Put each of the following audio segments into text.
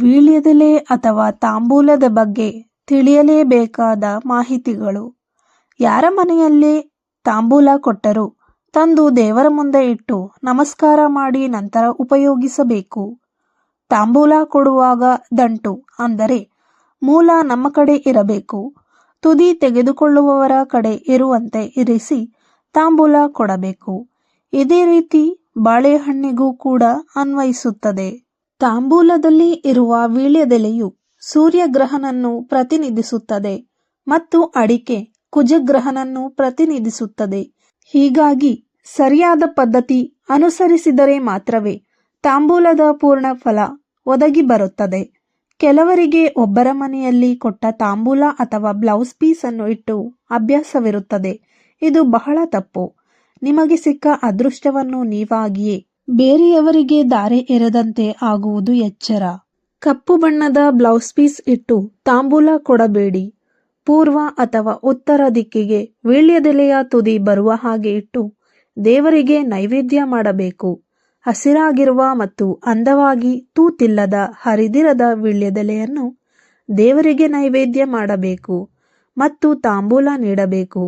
ವೀಳ್ಯದೆಲೆ ಅಥವಾ ತಾಂಬೂಲದ ಬಗ್ಗೆ ತಿಳಿಯಲೇಬೇಕಾದ ಮಾಹಿತಿಗಳು. ಯಾರ ಮನೆಯಲ್ಲಿ ತಾಂಬೂಲ ಕೊಟ್ಟರು ತಂದು ದೇವರ ಮುಂದೆ ಇಟ್ಟು ನಮಸ್ಕಾರ ಮಾಡಿ ನಂತರ ಉಪಯೋಗಿಸಬೇಕು. ತಾಂಬೂಲ ಕೊಡುವಾಗ ದಂಟು ಅಂದರೆ ಮೂಲ ನಮ್ಮ ಕಡೆ ಇರಬೇಕು. ತುದಿ ತೆಗೆದುಕೊಳ್ಳುವವರ ಕಡೆ ಇರುವಂತೆ ಇರಿಸಿ ತಾಂಬೂಲ ಕೊಡಬೇಕು. ಇದೇ ರೀತಿ ಬಾಳೆಹಣ್ಣಿಗೂ ಕೂಡ ಅನ್ವಯಿಸುತ್ತದೆ. ತಾಂಬೂಲದಲ್ಲಿ ಇರುವ ವೀಳ್ಯದೆಲೆಯು ಸೂರ್ಯಗ್ರಹನನ್ನು ಪ್ರತಿನಿಧಿಸುತ್ತದೆ ಮತ್ತು ಅಡಿಕೆ ಕುಜಗ್ರಹನನ್ನು ಪ್ರತಿನಿಧಿಸುತ್ತದೆ. ಹೀಗಾಗಿ ಸರಿಯಾದ ಪದ್ಧತಿ ಅನುಸರಿಸಿದರೆ ಮಾತ್ರವೇ ತಾಂಬೂಲದ ಪೂರ್ಣ ಫಲ ಒದಗಿ ಬರುತ್ತದೆ. ಕೆಲವರಿಗೆ ಒಬ್ಬರ ಮನೆಯಲ್ಲಿ ಕೊಟ್ಟ ತಾಂಬೂಲ ಅಥವಾ ಬ್ಲೌಸ್ ಪೀಸ್ ಅನ್ನು ಇಟ್ಟು ಅಭ್ಯಾಸವಿರುತ್ತದೆ. ಇದು ಬಹಳ ತಪ್ಪು. ನಿಮಗೆ ಸಿಕ್ಕ ಅದೃಷ್ಟವನ್ನು ನೀವಾಗಿಯೇ ಬೇರೆಯವರಿಗೆ ದಾರೆ ಎರೆದಂತೆ ಆಗುವುದು ಎಚ್ಚರ. ಕಪ್ಪು ಬಣ್ಣದ ಬ್ಲೌಸ್ ಪೀಸ್ ಇಟ್ಟು ತಾಂಬೂಲ ಕೊಡಬೇಡಿ. ಪೂರ್ವ ಅಥವಾ ಉತ್ತರ ದಿಕ್ಕಿಗೆ ವೀಳ್ಯದೆಲೆಯ ತುದಿ ಬರುವ ಹಾಗೆ ಇಟ್ಟು ದೇವರಿಗೆ ನೈವೇದ್ಯ ಮಾಡಬೇಕು. ಹಸಿರಾಗಿರುವ ಮತ್ತು ಅಂದವಾಗಿ ತೂತಿಲ್ಲದ ಹರಿದಿರದ ವೀಳ್ಯದೆಲೆಯನ್ನು ದೇವರಿಗೆ ನೈವೇದ್ಯ ಮಾಡಬೇಕು ಮತ್ತು ತಾಂಬೂಲ ನೀಡಬೇಕು.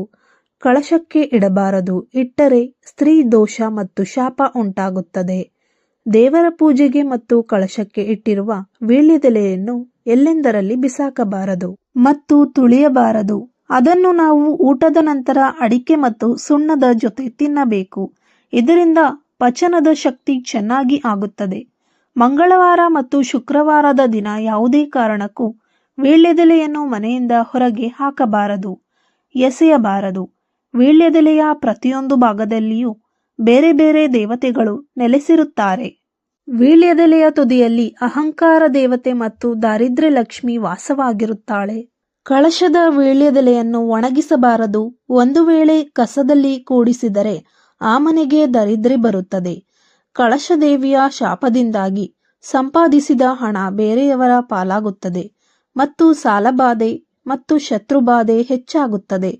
ಕಳಶಕ್ಕೆ ಇಡಬಾರದು. ಇಟ್ಟರೆ ಸ್ತ್ರೀ ದೋಷ ಮತ್ತು ಶಾಪ ಉಂಟಾಗುತ್ತದೆ. ದೇವರ ಪೂಜೆಗೆ ಮತ್ತು ಕಳಶಕ್ಕೆ ಇಟ್ಟಿರುವ ವೀಳ್ಯದೆಲೆಯನ್ನು ಎಲ್ಲೆಂದರಲ್ಲಿ ಬಿಸಾಕಬಾರದು ಮತ್ತು ತುಳಿಯಬಾರದು. ಅದನ್ನು ನಾವು ಊಟದ ನಂತರ ಅಡಿಕೆ ಮತ್ತು ಸುಣ್ಣದ ಜೊತೆ ತಿನ್ನಬೇಕು. ಇದರಿಂದ ಪಚನದ ಶಕ್ತಿ ಚೆನ್ನಾಗಿ ಆಗುತ್ತದೆ. ಮಂಗಳವಾರ ಮತ್ತು ಶುಕ್ರವಾರದ ದಿನ ಯಾವುದೇ ಕಾರಣಕ್ಕೂ ವೀಳ್ಯದೆಲೆಯನ್ನು ಮನೆಯಿಂದ ಹೊರಗೆ ಹಾಕಬಾರದು. ಎಸೆಯಬಾರದು. ವೀಳ್ಯದೆಲೆಯ ಪ್ರತಿಯೊಂದು ಭಾಗದಲ್ಲಿಯೂ ಬೇರೆ ಬೇರೆ ದೇವತೆಗಳು ನೆಲೆಸಿರುತ್ತಾರೆ. ವೀಳ್ಯದೆಲೆಯ ತುದಿಯಲ್ಲಿ ಅಹಂಕಾರ ದೇವತೆ ಮತ್ತು ದಾರಿದ್ರ್ಯ ಲಕ್ಷ್ಮಿ ವಾಸವಾಗಿರುತ್ತಾಳೆ. ಕಳಶದ ವೀಳ್ಯದೆಲೆಯನ್ನು ಒಣಗಿಸಬಾರದು. ಒಂದು ವೇಳೆ ಕಸದಲ್ಲಿ ಕೂಡಿಸಿದರೆ ಆ ಮನೆಗೆ ದರಿದ್ರೆ ಬರುತ್ತದೆ. ಕಳಶದೇವಿಯ ಶಾಪದಿಂದಾಗಿ ಸಂಪಾದಿಸಿದ ಹಣ ಬೇರೆಯವರ ಪಾಲಾಗುತ್ತದೆ ಮತ್ತು ಸಾಲಬಾಧೆ ಮತ್ತು ಶತ್ರುಬಾಧೆ ಹೆಚ್ಚಾಗುತ್ತದೆ.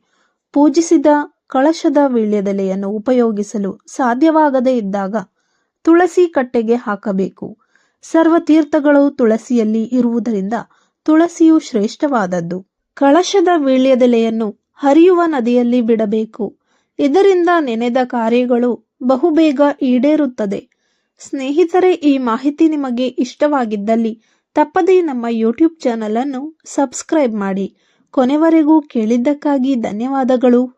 ಪೂಜಿಸಿದ ಕಳಶದ ವೀಳ್ಯದೆಲೆಯನ್ನು ಉಪಯೋಗಿಸಲು ಸಾಧ್ಯವಾಗದೇ ಇದ್ದಾಗ ತುಳಸಿ ಕಟ್ಟೆಗೆ ಹಾಕಬೇಕು. ಸರ್ವತೀರ್ಥಗಳು ತುಳಸಿಯಲ್ಲಿ ಇರುವುದರಿಂದ ತುಳಸಿಯು ಶ್ರೇಷ್ಠವಾದದ್ದು. ಕಳಶದ ವೀಳ್ಯದೆಲೆಯನ್ನು ಹರಿಯುವ ನದಿಯಲ್ಲಿ ಬಿಡಬೇಕು. ಇದರಿಂದ ನೆನೆದ ಕಾರ್ಯಗಳು ಬಹುಬೇಗ ಈಡೇರುತ್ತದೆ. ಸ್ನೇಹಿತರೆ, ಈ ಮಾಹಿತಿ ನಿಮಗೆ ಇಷ್ಟವಾಗಿದ್ದಲ್ಲಿ ತಪ್ಪದೇ ನಮ್ಮ ಯೂಟ್ಯೂಬ್ ಚಾನಲ್ ಅನ್ನು ಸಬ್ಸ್ಕ್ರೈಬ್ ಮಾಡಿ. ಕೊನೆವರೆಗೂ ಕೇಳಿದ್ದಕ್ಕಾಗಿ ಧನ್ಯವಾದಗಳು.